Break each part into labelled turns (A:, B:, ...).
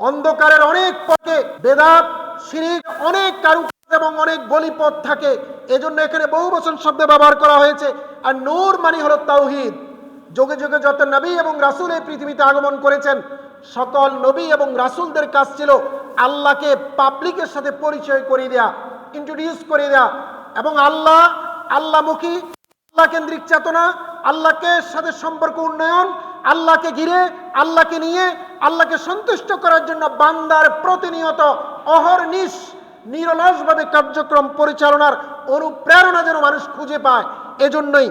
A: অন্ধকারের অনেক পথে বেদাত, শিরিক, অনেক কারুকাজ এবং অনেক বলিপথ থাকে। এজন্য এখানে বহু বচন শব্দ ব্যবহার করা হয়েছে। আর নূর মানে হলো তাওহিদ। যোগে যুগে যত নবী এবং রাসূল এই পৃথিবীতে আগমন করেছেন, সকল নবী এবং রাসূলদের কাজ ছিল আল্লাহকে পাবলিকের সাথে পরিচয় করিয়ে দেয়া ইন্ট্রোডিউস করিয়ে দেয়া এবং আল্লাহ, আল্লাহমুখী, আল্লাহ কেন্দ্রিক চেতনা, আল্লাহকে সাথে সম্পর্ক উন্নয়ন আল্লাহকে ঘিরে, আল্লাহকে নিয়ে, আল্লাহকে সন্তুষ্ট করার জন্য বান্দার প্রতিনিয়ত অহর্নিশ নিরলসভাবে কার্যক্রম পরিচালনার অনুপ্রেরণা যেন মানুষ খুঁজে পায়। এজন্যই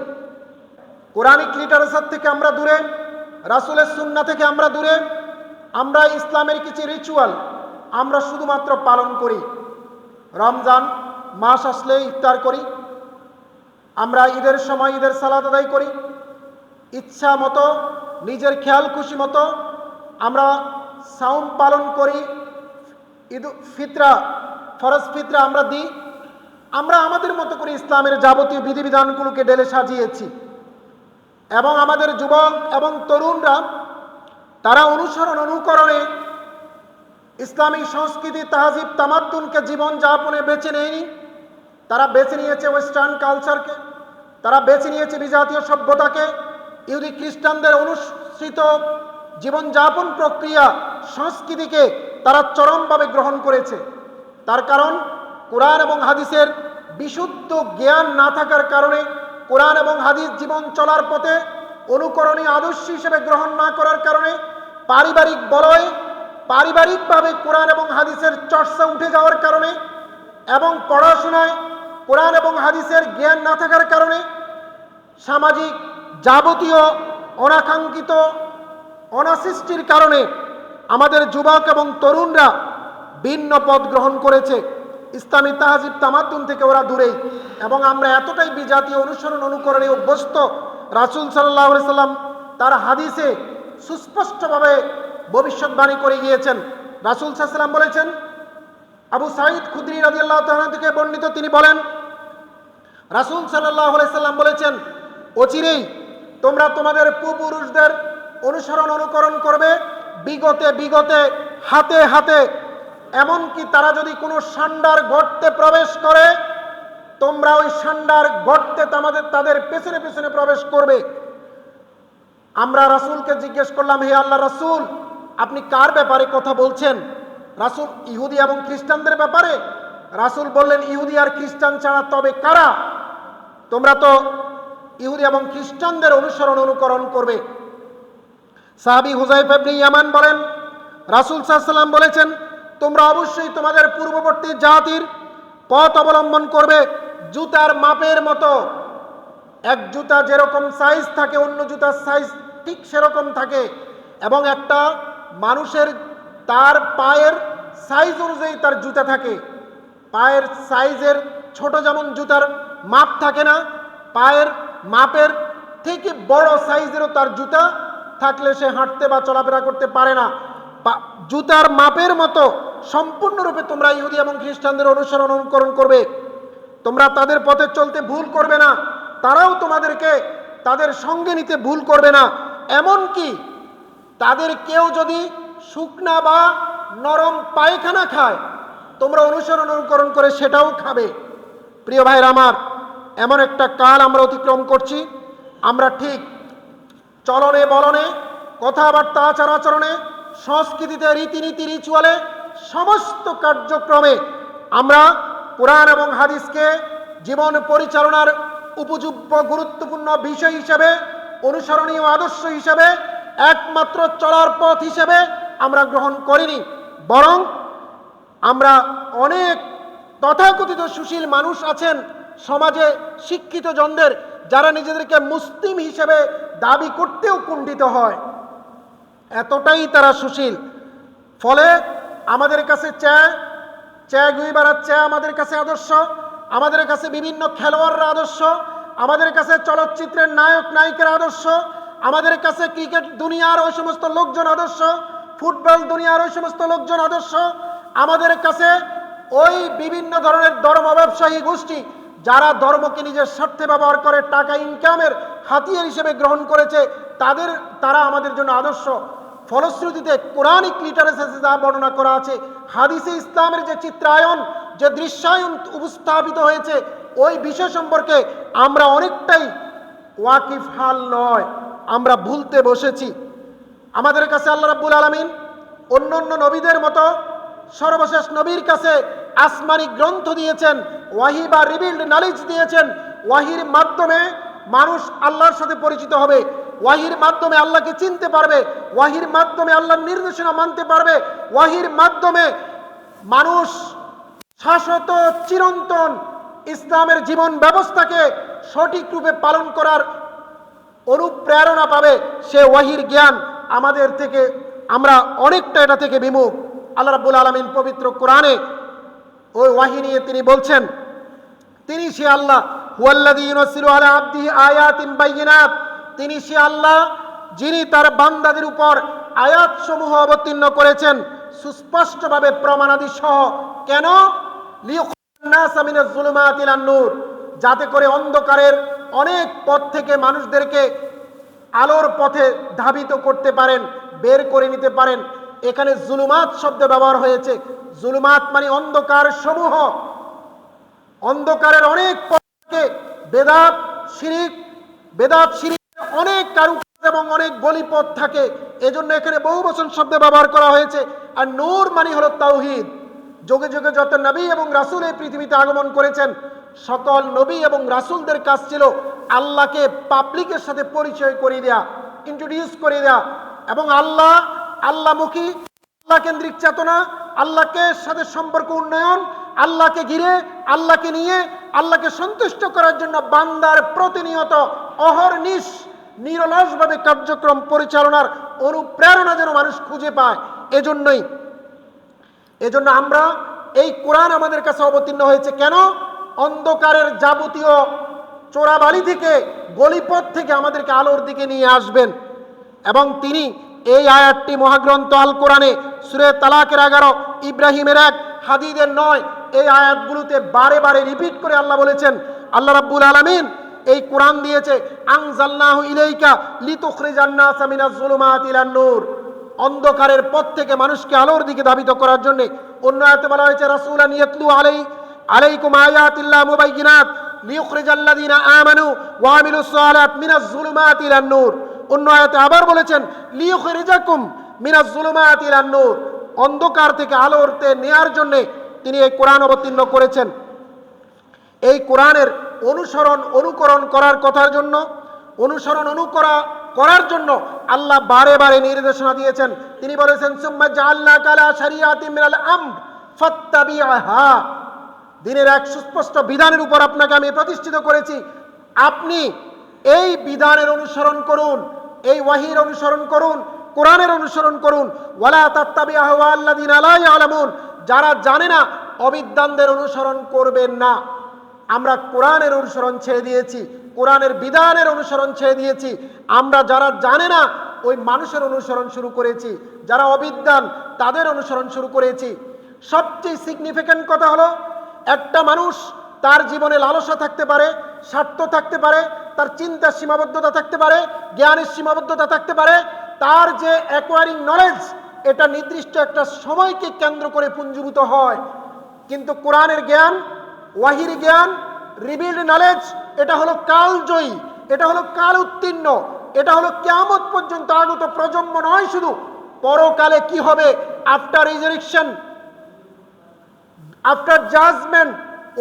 A: কোরআনিক লিটারেচার থেকে আমরা দূরে, রাসুলের সুন্না থেকে আমরা দূরে, আমরা ইসলামের কিছু রিচুয়াল আমরা শুধুমাত্র পালন করি। রমজান মাস আসলে ইফতার করি। আমরা ঈদের সময় ঈদের সালাদ আদায় করি। ইচ্ছা মতো নিজের খেয়াল খুশি মতো আমরা সাউন্ড পালন করি। ঈদ ফিতরা, ফরজ ফিতরা আমরা দিই। আমরা আমাদের মতো করে ইসলামের যাবতীয় বিধিবিধানগুলোকে ডেলে সাজিয়েছি। এবং আমাদের যুবক এবং তরুণরা, তারা অনুসরণ অনুকরণে ইসলামী সংস্কৃতি তাহাজিব তামাদ্দুনকে জীবনযাপনে বেছে নেয়নি। তারা বেছে নিয়েছে ওয়েস্টার্ন কালচারকে তারা বেছে নিয়েছে বিজাতীয় সভ্যতাকে। ইহুদি খ্রিস্টানদের অনুসৃত জীবনযাপন প্রক্রিয়া সংস্কৃতিকে তারা চরমভাবে গ্রহণ করেছে। তার কারণ, কোরআন এবং হাদিসের বিশুদ্ধ জ্ঞান না থাকার কারণে কোরআন এবং হাদিস জীবন চলার পথে অনুকরণীয় আদর্শ হিসেবে গ্রহণ না করার কারণে পারিবারিক বলয়ে, পারিবারিকভাবে কোরআন এবং হাদিসের চর্চা উঠে যাওয়ার কারণে এবং পড়াশোনায় কোরআন এবং হাদিসের জ্ঞান না থাকার কারণে সামাজিক যাবতীয় অনাকাঙ্ক্ষিত অনাসৃষ্টির কারণে আমাদের যুবক এবং তরুণরা ভিন্ন পথ গ্রহণ করেছে। ইসলামী তাহাজিব তামাদ্দুন থেকে ওরা দূরেই এবং আমরা এতটাই বিজাতীয় অনুসরণ অনুকরণে অভ্যস্ত, রাসুল সাল্লাহ সাল্লাম তার হাদিসে সুস্পষ্টভাবে ভবিষ্যৎবাণী করে গিয়েছেন। রাসুল সাল্লাম বলেছেন, আবু সাইদ খুদ্রি রাজি আল্লাহ থেকে বর্ণিত তিনি বলেন, রাসুল সাল্লাহ সাল্লাম বলেছেন, অচিরেই তোমরা তোমাদের পুরুষদের অনুসরণ অনুকরণ করবে। বিগতে বিগতে হাতে হাতে, এমনকি তারা যদি কোনো সান্ডার গর্তে প্রবেশ করে, তোমরা ওই সান্ডার গর্তে তোমাদের, তাদের পেছনে পেছনে প্রবেশ করবে। আমরা রাসূলকে জিজ্ঞেস করলাম, হে আল্লাহ রাসূল, আপনি কার ব্যাপারে কথা বলছেন? রাসূল ইহুদি এবং খ্রিস্টানদের ব্যাপারে? রাসূল বললেন, ইহুদি আর খ্রিস্টান ছাড়া তবে কারা? তোমরা তো ইহুদি এবং খ্রিস্টানদের অনুসরণ অনুকরণ করবে। সাহাবি হুজাইফ ইবনে ইয়ামান বলেন, রাসূল সাল্লাম বলেছেন, তোমরা অবশ্যই তোমাদের পূর্ববর্তী জাতির পথ অবলম্বন করবে। জুতার মাপের মতো। এক জুতা যেরকম সাইজ থাকে, অন্য জুতার সাইজ ঠিক সেরকম থাকে এবং একটা মানুষের তার পায়ের সাইজ অনুযায়ী তার জুতা থাকে। পায়ের সাইজের ছোট যেমন জুতার মাপ থাকে না, পায়ের মাপের থেকে বড় সাইজেরও তার জুতা থাকলে সে হাঁটতে বা চলাফেরা করতে পারে না। জুতার মাপের মতো সম্পূর্ণরূপে তোমরা ইহুদি এবং খ্রিস্টানদের অনুসরণ অনুকরণ করবে। তোমরা তাদের পথে চলতে ভুল করবে না। তারাও তোমাদেরকে তাদের সঙ্গে নিতে ভুল করবে না। এমন কি তাদের কেউ যদি শুকনা বা নরম পায়খানা খায়, তোমরা অনুসরণ অনুকরণ করে সেটাও খাবে। প্রিয় ভাইয়ের আমার এমন একটা কাল আমরা অতিক্রম করছি। আমরা ঠিক চলনে বলনে, কথাবার্তা আচার আচরণে সংস্কৃতিতে, রীতিনীতি রিচুয়ালে সমস্ত কার্যক্রমে আমরা কোরআন এবং হাদিসকে জীবন পরিচালনার উপযুক্ত, গুরুত্বপূর্ণ বিষয় হিসেবে, অনুসরণীয় আদর্শ হিসেবে, একমাত্র চলার পথ হিসেবে আমরা গ্রহণ করিনি। বরং আমরা অনেক তথাকথিত সুশীল মানুষ আছেন সমাজে শিক্ষিত জনদের যারা নিজেদেরকে মুসলিম হিসেবে দাবি করতেও কুণ্ঠিত হয়। এতটাই তারা সুশীল। ফলে আমাদের কাছে চ্যা চ্যা গুইবারার চ্যা আমাদের কাছে আদর্শ, আমাদের কাছে বিভিন্ন খেলোয়াড়রা আদর্শ, আমাদের কাছে চলচ্চিত্রের নায়ক, নায়িকার আদর্শ, আমাদের কাছে ক্রিকেট দুনিয়ার ওই সমস্ত লোকজন আদর্শ, ফুটবল দুনিয়ার ওই সমস্ত লোকজন আদর্শ, আমাদের কাছে ওই বিভিন্ন ধরনের ধর্ম ব্যবসায়ী গোষ্ঠী যারা ধর্মকে নিজের স্বার্থে ব্যবহার করে টাকা ইনকামের হাতিয়ার হিসেবে গ্রহণ করেছে, তাদের, তারা আমাদের জন্য আদর্শ। ফলশ্রুতিতে কোরআনিক লিটারেচারে যা বর্ণনা করা আছে, হাদিসে ইসলামের যে চিত্রায়ন যে দৃশ্যায়ন উপস্থাপিত হয়েছে, ওই বিষয় সম্পর্কে আমরা অনেকটাই ওয়াকিফ হাল নয়, আমরা ভুলতে বসেছি। আমাদের কাছে আল্লাহ রাব্বুল আলমিন অন্য অন্য নবীদের মতো সর্বশেষ নবীর কাছে আসমানি গ্রন্থ দিয়েছেন ওয়াহি বা রিবিল্ড নলেজ দিয়েছেন। ওয়াহির মাধ্যমে মানুষ আল্লাহর সাথে পরিচিত হবে। ওয়াহির মাধ্যমে আল্লাহকে চিনতে পারবে। ওয়াহির মাধ্যমে আল্লাহর নির্দেশনা মানতে পারবে। ওয়াহির মাধ্যমে মানুষ শাশ্বত চিরন্তন ইসলামের জীবন ব্যবস্থাকে সঠিক রূপে পালন করার অনুপ্রেরণা পাবে সে ওয়াহির জ্ঞান। আমাদের থেকে আমরা অনেকটা এটা থেকে বিমুখ। আল্লাহ রাব্বুল আলমিন পবিত্র কোরআনে ওই ওয়াহি নিয়ে তিনি বলছেন, তিনি সে আল্লাহ আয়াতিন তিনি সে আল্লাহ যিনি তার বান্দাদের উপর আয়াতসমূহ অবতীর্ণ করেছেন, সুস্পষ্টভাবে প্রমাণাদি সহ কেন নূর, যাতে করে অন্ধকারের অনেক পথ থেকে মানুষদেরকে আলোর পথে ধাবিত করতে পারেন, বের করে নিতে পারেন এখানে জুলুমাত শব্দ ব্যবহার হয়েছে। জুলুমাত মানে অন্ধকার সমূহ। অন্ধকারের অনেক পথকে বেদাত, শিরিক বেদাত শিরিক অনেক কারুকাজ এবং অনেক গলিপথ থাকে। এজন্য এখানে বহু বচন শব্দ ব্যবহার করা হয়েছে। আর নূর মানে হলো তাওহিদ। যুগে যুগে যত নবী এবং রাসূল এই পৃথিবীতে আগমন করেছেন, সকল নবী এবং রাসূলদের কাজ ছিল আল্লাহকে পাবলিকের সাথে পরিচয় করিয়ে দেয়া ইন্ট্রোডিউস করে দেয়া এবং আল্লাহ আল্লাহমুখী, আল্লাহ কেন্দ্রিক চেতনা, আল্লাহকে সাথে সম্পর্ক উন্নয়ন, আল্লাহকে ঘিরে, আল্লাহকে নিয়ে, আল্লাহকে সন্তুষ্ট করার জন্য বান্দার প্রতিনিয়ত অহর্নিশ, নিরলসভাবে কার্যক্রম পরিচালনার অনুপ্রেরণা যেন মানুষ খুঁজে পায়। এজন্যই, এজন্য আমরা এই কোরআন আমাদের কাছে অবতীর্ণ হয়েছে কেন? অন্ধকারের যাবতীয় চোরাবালি থেকে, গলিপথ থেকে আমাদেরকে আলোর দিকে নিয়ে আসবেন। এবং তিনি এই আয়াতটি মহাগ্রন্থ আল কোরআনে সুরে তালাকের এগারো, ইব্রাহিমের এক, হাদিদের নয়, এই আয়াতগুলোতে বারে বারে রিপিট করে আল্লাহ বলেছেন, আল্লাহ রাব্বুল আলামিন এই কোরআন দিয়েছে, আনজালনাহু ইলাইকা লিতুখরিজান্নাস মিনাজ যুলুমাতি ইলান নূর। অন্ধকারের পথ থেকে মানুষকে আলোর দিকে ধাবিত করার জন্য অন্য আয়াতে বলা হয়েছে, রাসূলান ইয়াতলু আলাই, আলাইকুম আয়াতিল্লাহ মুবাইয়িনাত লিইখরিজাল্লাযিনা আমানু ওয়া আমিলুস সালাত মিনাজ যুলুমাতি ইলান নূর। অন্য আয়াতে আবার বলেছেন লিইখরিজাকুম মিনাজ যুলুমাতি ইলান নূর। অন্ধকার থেকে আলোরতে নেয়ার জন্য তিনি এই কোরআন অবতীর্ণ করেছেন। এই কোরআনের অনুসরণ, অনুকরণ করার কথার জন্য, অনুসরণ, অনুকরা করার জন্য আল্লাহ বারে বারে নির্দেশনা দিয়েছেন। তিনি বলেছেন, সুম্মা কালা শারিয়াতি মিনাল আমর ফাত্তাবিআহা। দিনের এক সুস্পষ্ট বিধানের উপর আপনাকে আমি প্রতিষ্ঠিত করেছি। আপনি এই বিধানের অনুসরণ করুন। এই ওয়াহির অনুসরণ করুন, কোরআনের অনুসরণ করুন। ওয়ালা তাত্তাবি আহওয়াল্লাযিনা লা ইয়ালামুন। যারা জানে না অবিদ্যানদের অনুসরণ করবেন না। আমরা কোরআনের অনুসরণ ছেড়ে দিয়েছি, কোরআনের বিধানের অনুসরণ ছেড়ে দিয়েছি। আমরা যারা জানে না, ওই মানুষের অনুসরণ শুরু করেছি। যারা অবিদ্যান তাদের অনুসরণ শুরু করেছি। সবচেয়ে সিগনিফিক্যান্ট কথা হলো, একটা মানুষ তার জীবনে লালসা থাকতে পারে, স্বার্থ থাকতে পারে তার চিন্তার সীমাবদ্ধতা থাকতে পারে, জ্ঞানের সীমাবদ্ধতা থাকতে পারে, তার যে অ্যাকোয়ারিং নলেজ এটা নির্দিষ্ট একটা সময়কে কেন্দ্র করে পুঞ্জীভূত হয়। কিন্তু কোরআনের জ্ঞান, ওয়াহির জ্ঞান রিবিল্ড নলেজ এটা হলো কালজয়ী, এটা হলো কাল উত্তীর্ণ, এটা হলো কেয়ামত পর্যন্ত আগত প্রজন্ম নয় শুধু, পরকালে কি হবে? আফটার রিজারেকশন আফটার জাজমেন্ট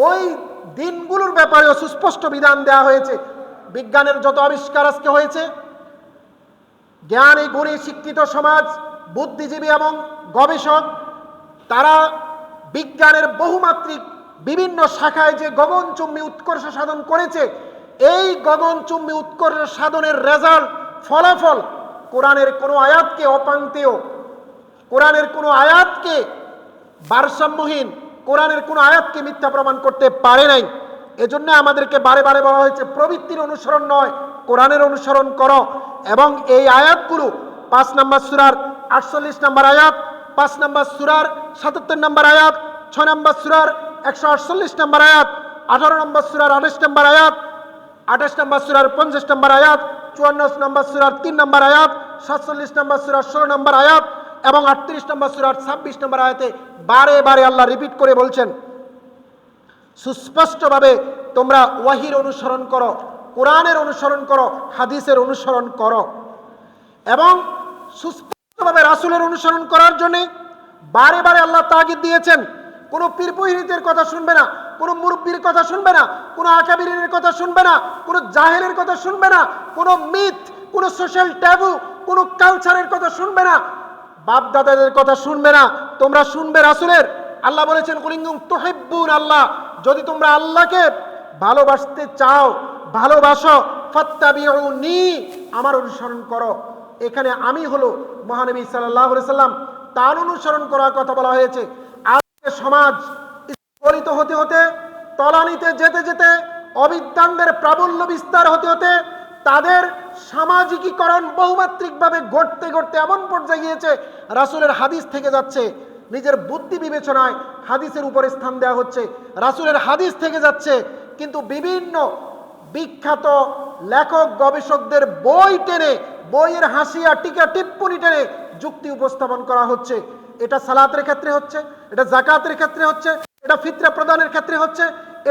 A: ওই দিনগুলোর ব্যাপারে সুস্পষ্ট বিধান দেওয়া হয়েছে। বিজ্ঞানের যত আবিষ্কার আজকে হয়েছে, জ্ঞানী, গুণী, শিক্ষিত সমাজ, বুদ্ধিজীবী এবং গবেষক, তারা বিজ্ঞানের বহুমাত্রিক বিভিন্ন শাখায় যে গগনচুম্বী উৎকর্ষ সাধন করেছে, এই গগনচুম্বী উৎকর্ষ সাধনের রেজাল্ট ফলাফল কোরআনের কোনো আয়াতকে অপাঙ্ক্তেয় কোরআনের কোনো আয়াতকে ভারসাম্যহীন, কোরআনের কোনো আয়াতকে মিথ্যা প্রমাণ করতে পারে নাই। এজন্য আমাদেরকে বারে বারে বলা হয়েছে, প্রবৃত্তির অনুসরণ নয়, কোরআনের অনুসরণ করো। এবং এই আয়াতগুলো, পাঁচ নম্বর সুরার আটচল্লিশ নম্বর আয়াত, পাঁচ নম্বর সুরার সাতাত্তর নম্বর আয়াত, ছয় নম্বর সুরার একশো আটচল্লিশ নম্বর আয়াত, আঠারো নম্বর সুরার আঠাশ নম্বর আয়াত, আঠাশ নম্বর সুরার পঞ্চাশ নম্বর আয়াত, চুয়ান্ন নম্বর সুরার তিন নম্বর আয়াত, সাতচল্লিশ নম্বর সুরার ষোলো নম্বর আয়াত এবং আটত্রিশ নম্বর সুরার ছাব্বিশ নম্বর আয়াতে বারে বারে আল্লাহ রিপিট করে বলছেন সুস্পষ্টভাবে তোমরা ওয়াহির অনুসরণ করো, কোরআনের অনুসরণ করো, হাদিসের অনুসরণ করো। এবং সুস্পষ্টভাবে রাসুলের অনুসরণ করার জন্যে বারে বারে আল্লাহ তাগিদ দিয়েছেন। কোনো পীর পুহিরিতের কথা শুনবে না, কোনো মুরব্বীর কথা শুনবে না, কোনো আকাবিরের কথা শুনবে না, কোনো জাহেলের কথা শুনবে না, কোনো মিথ, কোনো সোশ্যাল ট্যাবু, কোনো কালচারের কথা শুনবে না বাপ দাদাদের কথা শুনবে না, তোমরা শুনবে রাসুলের। আল্লাহ বলেছেন কুলিঙ্গুম তোহেব্বুন আল্লাহ। যদি তোমরা আল্লাহকে ভালোবাসতে চাও, ভালোবাসো, ফাত্তাবিউনি, আমার অনুসরণ করো। এখানে আমি হলো মহানবী আলাইহি সাল্লাম। তার অনুসরণ করার কথা বলা হয়েছে। আজকে সমাজ স্খলিত হতে হতে, তলানিতে যেতে যেতে অবিদ্যানদের প্রাবল্য বিস্তার হতে হতে, তাদের সামাজিকীকরণ বহুমাত্রিকভাবে ঘটতে ঘটতে এমন পর্যায়ে গিয়েছে, রাসূলের হাদিস থেকে যাচ্ছে নিজের বুদ্ধি বিবেচনায় হাদিসের উপরে স্থান দেওয়া হচ্ছে, রাসূলের হাদিস থেকে যাচ্ছে, কিন্তু বিভিন্ন বিখ্যাত লেখক, গবেষকদের বই টেনে, বইয়ের হাসিয়া, টিকা, টিপ্পনি টেনে যুক্তি উপস্থাপন করা হচ্ছে। এটা সালাতের ক্ষেত্রে হচ্ছে, এটা জাকাতের ক্ষেত্রে হচ্ছে, এটা ফিতরা প্রদানের ক্ষেত্রে হচ্ছে,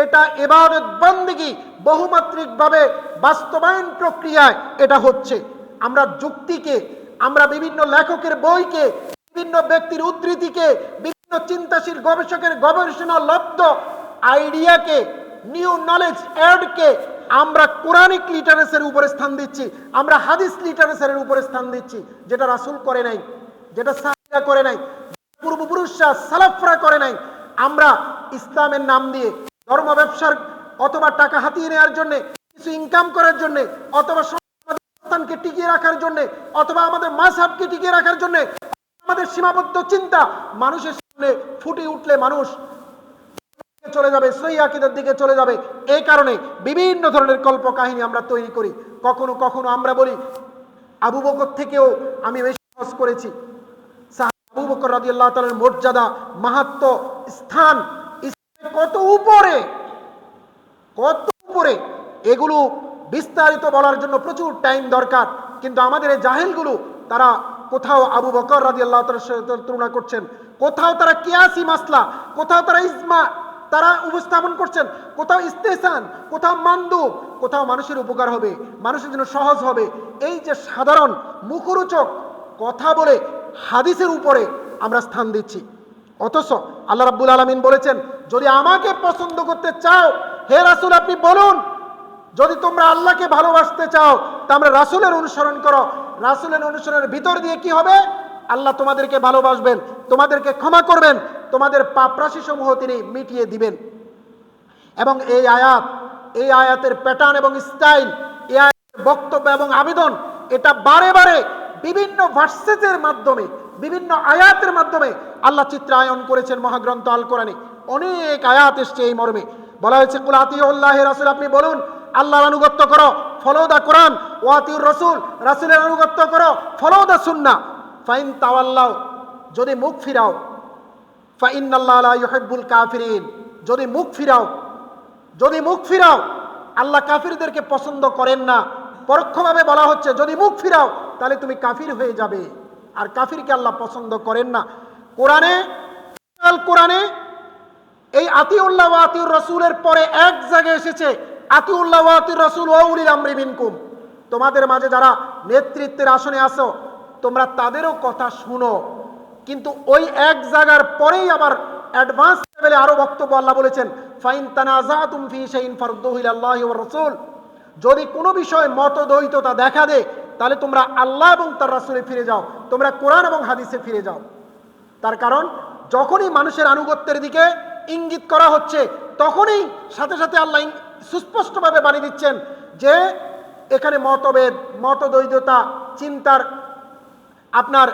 A: এটা এবাদত বন্দিগি বহুমাত্রিকভাবে বাস্তবায়ন প্রক্রিয়ায় এটা হচ্ছে। আমরা যুক্তিকে, আমরা বিভিন্ন লেখকের বইকে বিভিন্ন ব্যক্তির উদ্ধৃতিকে, বিভিন্ন চিন্তাশীল গবেষকের গবেষণা লব্ধ আইডিয়াকে নিউ নলেজ অ্যাডকে আমরা কোরআনিক লিটারেচারের উপরে স্থান দিচ্ছি, আমরা হাদিস লিটারেচারের উপরে স্থান দিচ্ছি, যেটা রাসূল করে নাই, যেটা সাহাবিরা করে নাই পূর্বপুরুষরা সালাফরা করে নাই। আমরা ইসলামের নাম দিয়ে ধর্ম ব্যবসার অথবা টাকা হাতিয়ে নেওয়ার জন্য, কিছু ইনকাম করার জন্য, অথবা সমাজকে টিকিয়ে রাখার জন্য, অথবা আমাদের মাঝহাবকে টিকিয়ে রাখার জন্য আমাদের সীমাবদ্ধ চিন্তা। মানুষের সামনে ফুটে উঠলে মানুষ চলে যাবে সই আকিদের দিকে চলে যাবে। এই কারণে বিভিন্ন ধরনের কল্প কাহিনী আমরা তৈরি করি। কখনো কখনো আমরা বলি, আবু বকর থেকেও আমি সহজ করেছি। আবু বকর রাদিয়াল্লাহু তাআলার মর্যাদা, মাহাত্ম, স্থান কত উপরে কত উপরে, এগুলো বিস্তারিত বলার জন্য প্রচুর টাইম দরকার। কিন্তু আমাদের এই জাহেলগুলো, তারা কোথাও আবু বকর রাজি আল্লাহ সাথে তুলনা করছেন, কোথাও তারা কিয়াসি মাসলা, কোথাও তারা ইসমা তারা উপস্থাপন করছেন, কোথাও ইস্তেসান কোথাও মান্দু, কোথাও মানুষের উপকার হবে, মানুষের জন্য সহজ হবে। এই যে সাধারণ মুখরোচক কথা বলে হাদিসের উপরে আমরা স্থান দিচ্ছি। অথচ আল্লাহ রাব্বুল আলামিন বলেছেন, যদি আমাকে পছন্দ করতে চাও, হে রাসূল, আপনি বলুন। যদি তোমরা আল্লাহকে ভালোবাসতে চাও তোমরা রাসূলের অনুসরণ করো। রাসূলের অনুসরণের ভিতর দিয়ে কি হবে? আল্লাহ তোমাদেরকে ভালোবাসবেন, তোমাদেরকে ক্ষমা করবেন, তোমাদের পাপরাশি সমূহ তিনি মিটিয়ে দিবেন। এবং এই আয়াত, এই আয়াতের প্যাটার্ন এবং স্টাইল এই আয়াতের বক্তব্য এবং আবেদন, এটা বারে বারে বিভিন্ন ভার্সেসের মাধ্যমে, বিভিন্ন আয়াতের মাধ্যমে আল্লাহ চিত্রায়ন করেছেন মহাগ্রন্থ আল কোরআনে অনেক আয়াত এসছে এই মর্মে। বলা হয়েছে কুলাতিউল্লাহ রাসূল আপনি বলুন, আল্লাহর আনুগত্য করো। ফলো দা কোরআন ওয়াতিউর রসুল, রাসূলের আনুগত্য করো ফলো দা সুন্না ফাইন তাওয়াল্লাও যদি মুখ ফিরাও ফাইন আল্লাহ ইউহিব্বুল কাফিরিন, যদি মুখ ফিরাও, যদি মুখ ফিরাও, আল্লাহ কাফিরদেরকে পছন্দ করেন না। পরোক্ষভাবে বলা হচ্ছে, যদি মুখ ফিরাও, তাহলে তুমি কাফির হয়ে যাবে। আর কাফিরকে আল্লাহ পছন্দ করেন না। কোরআনে কোরআনে এই আতিউল্লাহ আতিউর রসুলের পরে এক জায়গায় এসেছে রসুল মিনকুম। তোমাদের মাঝে যারা নেতৃত্বের আসনে আসো তোমরা তাদেরও কথা শুনো। কিন্তু ওই এক জায়গার পরেই আবার অ্যাডভান্স লেভেলে আরও বক্তব্য আল্লাহ বলেছেন, ফাইন তানাজাতুম ফি শাইইন ফারদুহু ইলাল্লাহি ওয়ার যদি কোনো বিষয়ে মতদ্বৈততা দেখা দেয় তাহলে তোমরা আল্লাহ এবং তার রাসুলে ফিরে যাও। তোমরা কোরআন এবং হাদিসে ফিরে যাও। তার কারণ, যখনই মানুষের আনুগত্যের দিকে ইঙ্গিত করা হচ্ছে, তখনই সাথে সাথে আল্লাহ সুস্পষ্টভাবে বানিয়ে দিচ্ছেন যে এখানে মতভেদ মতদ্বৈততা চিন্তার আপনার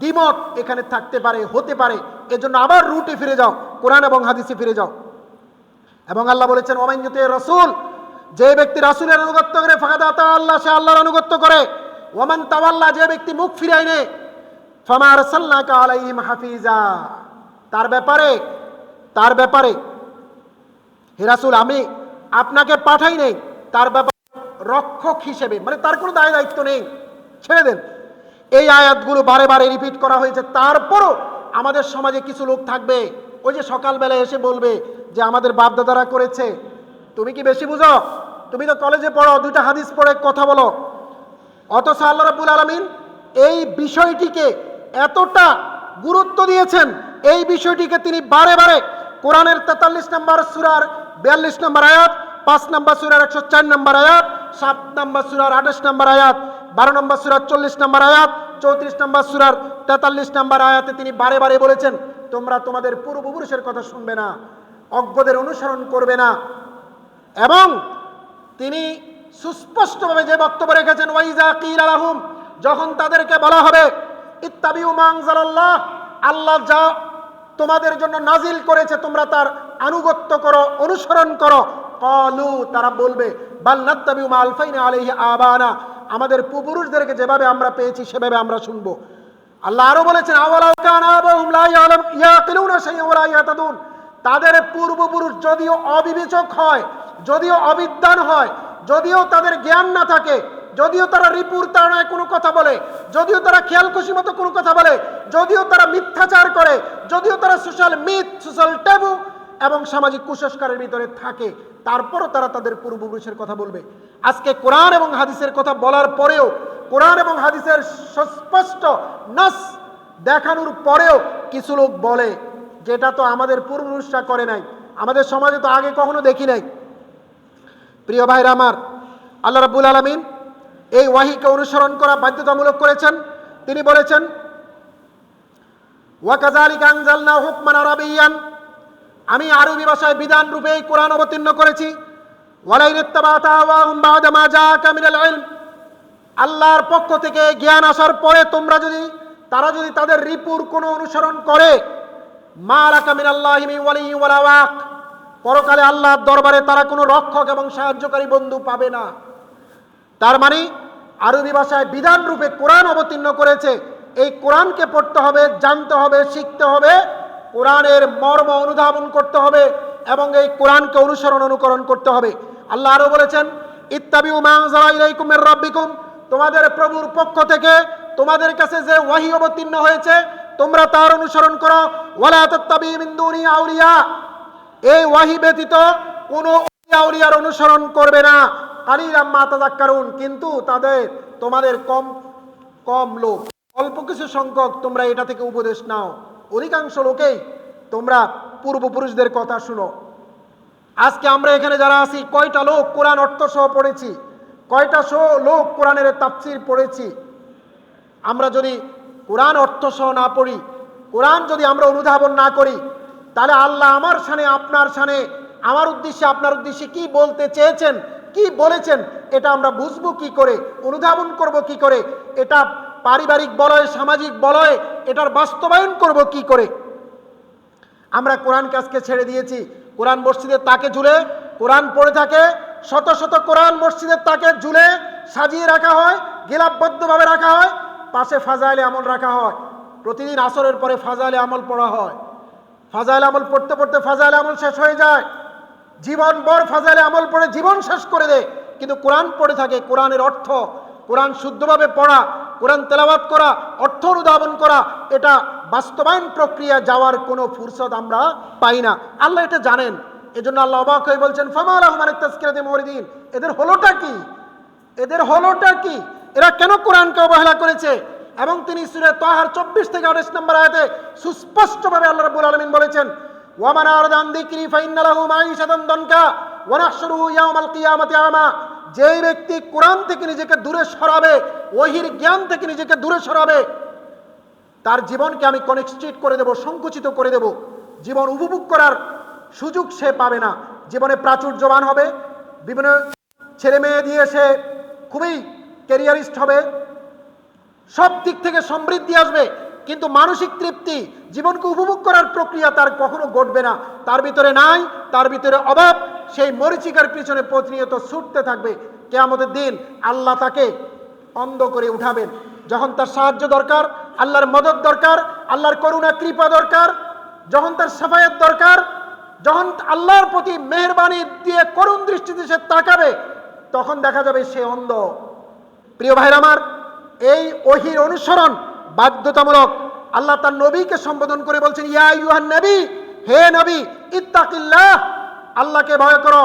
A: দ্বিমত এখানে থাকতে পারে, হতে পারে। এজন্য আবার রুটে ফিরে যাও, কোরআন এবং হাদিসে ফিরে যাও। এবং আল্লাহ বলেছেন ওমাইনতে রসুল যে ব্যক্তি রাসুলের আনুগত্য করে ফাঁকা আল্লাহ, সে আল্লাহর আনুগত্য করে। ওমান তাওয়াল্লা, যে ব্যক্তি মুখ ফিরায় নে ফামা আরসালনাকা আলাইহিম হাফিজা। তার ব্যাপারে তার ব্যাপারে, হে রাসূল, আমি আপনাকে পাঠাই নেই। তার ব্যাপারে রক্ষক হিসেবে মানে তার কোনো দায় দায়িত্ব নেই। ছেড়ে দেন। এই আয়াতগুলো বারে বারে রিপিট করা হয়েছে। তারপরও আমাদের সমাজে কিছু লোক থাকবে, ওই যে সকালবেলা এসে বলবে যে আমাদের বাপদাদারা করেছে। তুমি কি বেশি বুঝো? তুমি তো কলেজে পড়ো, দুইটা হাদিস পড়ে কথা বলো। অথচ আল্লাহ রাব্বুল আলমিন এই বিষয়টিকে এতটা গুরুত্ব দিয়েছেন। এই বিষয়টিকে তিনি বারে বারে কোরআনের তেতাল্লিশ নম্বর সুরার বিয়াল্লিশ নম্বর আয়াত, পাঁচ নম্বর সুরার একশো চার নম্বর আয়াত, সাত নম্বর সুরার আঠাশ নম্বর আয়াত, বারো নম্বর সুরার চল্লিশ নম্বর আয়াত, চৌত্রিশ নম্বর সুরার তেতাল্লিশ নম্বর আয়াতে তিনি বারে বারে বলেছেন, তোমরা তোমাদের পূর্বপুরুষের কথা শুনবে না, অজ্ঞদের অনুসরণ করবে না। এবং তিনি সুস্পষ্টভাবে যে বক্তব্য রেখেছেন ওয়াইজা কিল আলাহুম যখন তাদেরকে বলা হবে, ইত্তাবিউ মাংজালাল্লাহ আল্লাহ যা তোমাদের জন্য নাজিল করেছে, তোমরা তার আনুগত্য করো, অনুসরণ করো। কলু, তারা বলবে বাল্লাত্তাবিউ মা আলফাইনা আলাইহি আবানা। আমাদের পুরুষদেরকে যেভাবে আমরা পেয়েছি, সেভাবে আমরা শুনব। আল্লাহ আরও বলেছেন তাদের পূর্বপুরুষ যদিও অবিবেচক হয়, যদিও অবিদ্যান হয়, যদিও তাদের জ্ঞান না থাকে, যদিও তারা রিপুর তাড়নায় কোনো কথা বলে, যদিও তারা খেয়াল খুশি মতো কোনো কথা বলে, যদিও তারা মিথ্যাচার করে, যদিও তারা সোশ্যাল মিথ, সোশ্যাল ট্যাবু এবং সামাজিক কুসংস্কারের ভিতরে থাকে, তারপরও তারা তাদের পূর্বপুরুষের কথা বলবে। আজকে কোরআন এবং হাদিসের কথা বলার পরেও, কোরআন এবং হাদিসের সুস্পষ্ট নাস দেখানোর পরেও কিছু লোক বলে, যেটা তো আমাদের পূর্বপুরুষরা করে নাই। আমাদের সমাজে তো আগে কখনো দেখি নাই। প্রিয় ভাইরা আমার, আল্লাহ রাব্বুল আলমিন এই ওয়াহিকে অনুসরণ করা বাধ্যতামূলক করেছেন। তিনি বলেছেন ওয়াকাজালিক আনজালনা হুকমান আরাবিয়ান আমি আরবি ভাষায় বিধান রূপে কোরআন অবতীর্ণ করেছি। আল্লাহর পক্ষ থেকে জ্ঞান আসার পরে তোমরা যদি, তারা যদি তাদের রিপুর কোনো অনুসরণ করে, মা পরকালে আল্লাহর দরবারে তারা কোনো রক্ষক এবং সাহায্যকারী বন্ধু পাবে না। তার মানে আরবি ভাষায় বিধান রূপে কোরআন অবতীর্ণ করেছে, এই কোরআনকে পড়তে হবে, জানতে হবে, শিখতে হবে কোরআনের মর্ম অনুধাবন করতে হবে এবং এই কোরআনকে অনুসরণ অনুকরণ করতে হবে। আল্লাহ আরও বলেছেন ইত্তাবি ইলাইকুমের রব্বিকুম। তোমাদের প্রভুর পক্ষ থেকে তোমাদের কাছে যে ওয়াহি অবতীর্ণ হয়েছে, তোমরা তার অনুসরণ করো। ওয়ালা তাত্তাবি মিন আউলিয়া। এই ওয়াহি ব্যতীত কোনো আউলিয়ার অনুসরণ করবে না। কিন্তু তাদের, তোমাদের কম কম লোক অল্প কিছু সংখ্যক তোমরা এটা থেকে উপদেশ নাও। অধিকাংশ লোকেই তোমরা পূর্বপুরুষদের কথা শুনো। আজকে আমরা এখানে যারা আছি, কয়টা লোক কোরআন অর্থ সহ পড়েছি? কয়টা শো লোক কোরআনের তাফসির পড়েছি? আমরা যদি কোরআন অর্থ সহ না পড়ি, কোরআন যদি আমরা অনুধাবন না করি, তাহলে আল্লাহ আমার সানে, আপনার সানে, আমার উদ্দেশ্যে, আপনার উদ্দেশ্যে কি বলতে চেয়েছেন, কি বলেছেন, এটা আমরা বুঝব কি করে, অনুধাবন করব কি করে, এটা পারিবারিক বলয়, সামাজিক বলয়, এটার বাস্তবায়ন করব কি করে? আমরা কোরআনকে আজকে ছেড়ে দিয়েছি। কোরআন মসজিদের তাকে ঝুলে, কোরআন পড়ে থাকে, শত শত কোরআন মসজিদের তাকে ঝুলে সাজিয়ে রাখা হয়, গিলাপবদ্ধভাবে রাখা হয়, পাশে ফাজাইলে আমল রাখা হয়। প্রতিদিন আসরের পরে ফাজাইলে আমল পড়া হয়। ফাজাইল আমল পড়তে পড়তে ফাজাইল আমল শেষ হয়ে যায়। জীবন বর ফাজাইলে আমল পড়ে জীবন শেষ করে দেয়। কিন্তু কোরআন পড়ে থাকে, কোরআনের অর্থ কোরআন শুদ্ধভাবে পড়া, কোরআন তেলাবাত করা, অর্থ অনুধাবন করা, এটা বাস্তবায়ন প্রক্রিয়া যাওয়ার কোনো ফুরসত আমরা পাই না। আল্লাহ এটা জানেন। এজন্য আল্লাহ অবাক হয়ে বলছেন, ফামা রহমান তাস্কিরাতে এদের হলোটা কি? এদের হলোটা কি? এরা কেন কোরআনকে অবহেলা করেছে? এবং তিনি সুরে তাহার চব্বিশ থেকে আঠাশ নম্বর আয়াতে সুস্পষ্টভাবে আল্লাহ রাব্বুল আলামিন বলেছেন ওয়ামান আরদান দিকরি ফাইন্না লাহু মাঈশাতান দনকা ওয়া নাহশুরুহু ইয়াওমাল কিয়ামাতি আমা। যেই ব্যক্তি কোরআন থেকে নিজেকে দূরে সরাবে, ওহির জ্ঞান থেকে নিজেকে দূরে সরাবে, তার জীবনকে আমি কনেক্সট্রিট করে দেব, সংকুচিত করে দেব। জীবন উপভোগ করার সুযোগ সে পাবে না। জীবনে প্রাচুর্যবান হবে, বিভিন্ন ছেলে মেয়ে দিয়ে সে খুবই ক্যারিয়ারিস্ট হবে, সব দিক থেকে সমৃদ্ধি আসবে, কিন্তু মানসিক তৃপ্তি, জীবনকে উপভোগ করার প্রক্রিয়া তার কখনো ঘটবে না। তার ভিতরে নাই, তার ভিতরে অভাব সেই মরিচিকার পিছনে প্রতিনিয়ত ছুটতে থাকবে। কেয়ামতের দিন আল্লাহ তাকে অন্ধ করে উঠাবেন। যখন তার সাহায্য দরকার, আল্লাহর মদত দরকার, আল্লাহর করুণা, কৃপা দরকার, যখন তার সাফায়াত দরকার, যখন আল্লাহর প্রতি মেহরবানি দিয়ে করুণ দৃষ্টিতে সে তাকাবে, তখন দেখা যাবে সে অন্ধ। প্রিয় ভাইর আমার, এই ওহির অনুসরণ বাধ্যতামূলক আল্লাহ তার নবীকে সম্বোধন করে বলছেন, ইয়া ইউহান নবী, হে নবী, ইত্তাকিল্লাহ আল্লাহকে ভয় করো।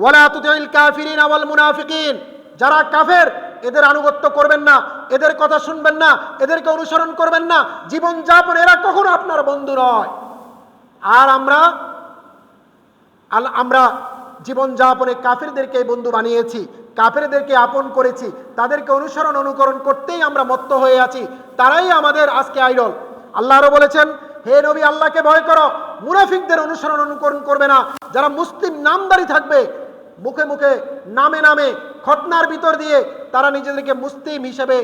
A: ওয়ালা তুতিল কাফিরিন ওয়াল মুনাফিকিন। যারা কাফের, এদের আনুগত্য করবেন না, এদের কথা শুনবেন না, এদেরকে অনুসরণ করবেন না। জীবন যাপন এরা কখনো আপনার বন্ধু নয়। আর আমরা আমরা জীবনযাপনে কাফেরদেরকে বন্ধু বানিয়েছি, কাফেরদেরকে আপন করেছি, তাদেরকে অনুসরণ, অনুকরণ করতেই আমরা মত্ত হয়ে আছি। তারাই আমাদের আজকে আইডল। আল্লাহরও বলেছেন হে নবী, আল্লাহকে ভয় করো। মুনাফিকদের অনুসরণ অনুকরণ করবে না। যারা মুসলিম নামদারি থাকবে, মুখে মুখে, নামে নামে, খতনার ভিতর দিয়ে তারা নিজেদেরকে মুসলিম হিসেবে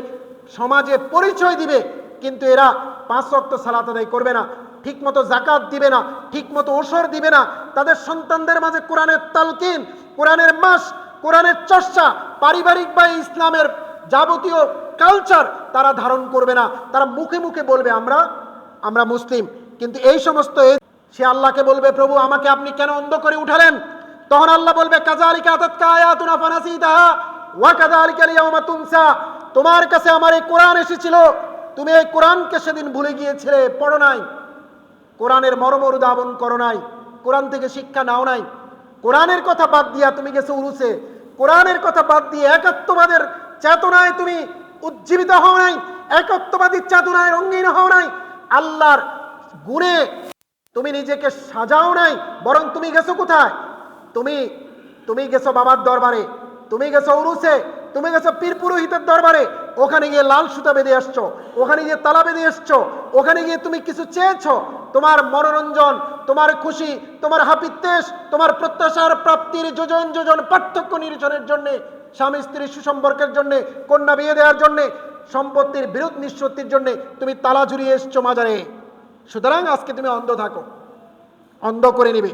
A: সমাজে পরিচয় দিবে। কিন্তু এরা পাঁচ ওয়াক্ত সালাত আদায় করবে না, ঠিকমতো জাকাত দিবে না, ঠিকমতো ওসর দিবে না। তাদের সন্তানদের মাঝে কোরআনের তালকিন, কোরআনের মাস, কোরআনের চর্চা, পারিবারিক বা ইসলামের যাবতীয় কালচার তারা ধারণ করবে না। তারা মুখে মুখে বলবে, আমরা আমরা মুসলিম। কিন্তু এই সমস্ত সে আল্লাহকে বলবে, প্রভু, আমাকে আপনি কেন অন্ধ করে উঠালেন? তখন আল্লাহ বলবে তোমার কাছে আমার এই কোরআন এসেছিল। তুমি এই কোরআনকে সেদিন ভুলে গিয়েছিলে, পড়ো নাই। কোরআনের মর্ম উদ্ভাবন করো নাই। কোরআন থেকে শিক্ষা নাও নাই। কোরআনের কথা বাদ দিয়া তুমি গেছো উরুসে। কোরআনের কথা বাদ দিয়ে একাত্মবাদের চেতনায় তুমি উজ্জীবিত হও নাই। একত্ববাদী চেতনায় রঙ্গিন হও নাই। আল্লাহর গুণে তুমি নিজেকে সাজাও নাই, বরং তুমি গেছো কোথায়? তুমি তুমি গেছো বাবার দরবারে, তুমি গেছো উরুসে তুমি গেছো পীর পুরোহিতের দরবারে, ওখানে গিয়ে লাল সুতা বেঁধে আসছো, ওখানে গিয়ে তালা বেঁধে এসছো ওখানে গিয়ে তুমি কিছু চেয়েছো? তোমার মনোরঞ্জন, তোমার খুশি, তোমার হাপিত্তেশ তোমার প্রত্যাশার প্রাপ্তির যোজন যোজন, পার্থক্য নিরসনের জন্যে, স্বামী স্ত্রীর সুসম্পর্কের জন্যে, কন্যা বিয়ে দেওয়ার জন্য সম্পত্তির বিরোধ নিষ্পত্তির জন্য তুমি তালা ঝুরিয়ে এসছো মাজারে। সুতরাং আজকে তুমি অন্ধ থাকো। অন্ধ করে নিবে।